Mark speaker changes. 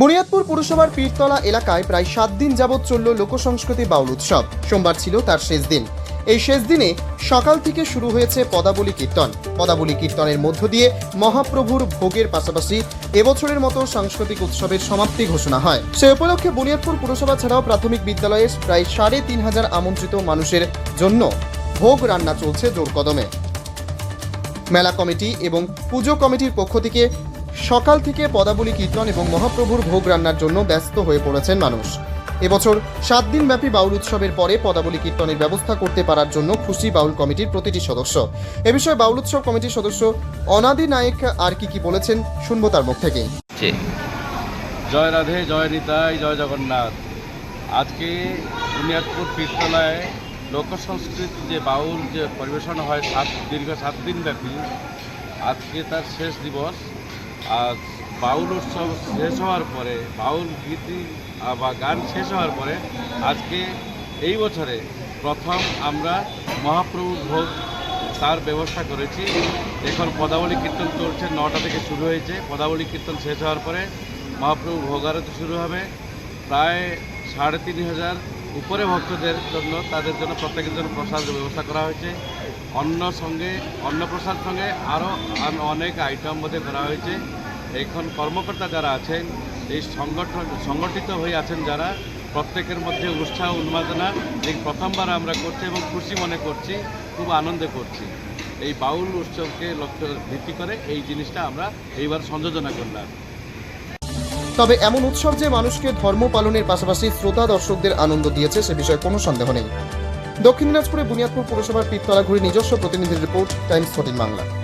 Speaker 1: বুনিয়াদপুর পুরসভার পীরতলা এলাকায় প্রায় সাত দিন যাবৎ চলল লোকসংস্কৃতি বাউল উৎসব। সোমবার ছিল তার শেষ দিন। এই শেষ দিনে সকাল থেকে শুরু হয়েছে পদাবলী কীর্তন। পদাবলী কীর্তনের মধ্য দিয়ে মহাপ্রভুর ভোগের পাশাপাশি এবছরের মতো সাংস্কৃতিক উৎসবের সমাপ্তি ঘোষণা হয়। সে উপলক্ষে বুনিয়াদপুর পুরসভা ছাড়াও প্রাথমিক বিদ্যালয়ের প্রায় সাড়ে তিন হাজার আমন্ত্রিত মানুষের জন্য ভোগ রান্না চলছে জোর কদমে। মেলা কমিটি এবং পুজো কমিটির পক্ষ থেকে সকাল থেকে পদাবলী কীর্তন এবং মহাপ্রভুর ভোগ রান্নার জন্য ব্যস্ত হয়ে পড়েছেন মানুষ। এবছর সাত দিনব্যাপী বাউল উৎসবের পরে পদাবলী কীর্তনের ব্যবস্থা করতে পারার জন্য খুশি বাউল কমিটির প্রতিটি সদস্য। এ বিষয়ে বাউল উৎসব কমিটির সদস্য অনাদি নায়েক আর কি কি বলেছেন শুনব তার মুখ থেকে
Speaker 2: জয় রাধে জয় নিতাই জয় জগন্নাথ। আজকে বুনিয়াদপুর পীরতলায় লোকসংস্কৃতি যে বাউল যে পরিবেশন হয় সাত দীর্ঘ সাত দিন ব্যাপী আজকে তার শেষ দিবস। আজ বাউল উৎসব শেষ হওয়ার পরে, বাউল গীতি বা গান শেষ হওয়ার পরে, আজকে এই বছরে প্রথম আমরা মহাপ্রভু ভোগ তার ব্যবস্থা করেছি। এখন পদাবলী কীর্তন চলছে, নটা থেকে শুরু হয়েছে। পদাবলী কীর্তন শেষ হওয়ার পরে মহাপ্রভু ভোগারতি শুরু হবে। প্রায় সাড়ে তিন হাজার উপরে ভক্তদের জন্য, তাদের জন্য প্রত্যেকের জন্য প্রসাদের ব্যবস্থা করা হয়েছে। অন্ন সঙ্গে, অন্নপ্রসাদ সঙ্গে আরও অনেক আইটেম মধ্যে করা হয়েছে। এখন কর্মকর্তা যারা আছেন, এই সংগঠন সংগঠিত হয়ে আছেন যারা, প্রত্যেকের মধ্যে উৎসাহ, উন্মাদনা এই প্রথমবার আমরা করছি এবং খুশি মনে করছি, খুব আনন্দে করছি। এই বাউল উৎসবকে লক্ষ্য ভিত্তি করে এই জিনিসটা আমরা এইবার সংযোজনা করলাম।
Speaker 1: তবে এমন উৎসব যে মানুষকে ধর্ম পালনের পাশাপাশি শ্রোতা দর্শকদের আনন্দ দিয়েছে, সে বিষয়ে কোনো সন্দেহ নেই। দক্ষিণ দিনাজপুরে বুনিয়াদপুর পুরসভার পীরতলা ঘুরে নিজস্ব প্রতিনিধির রিপোর্ট টাইমস ফোর্টিন বাংলা।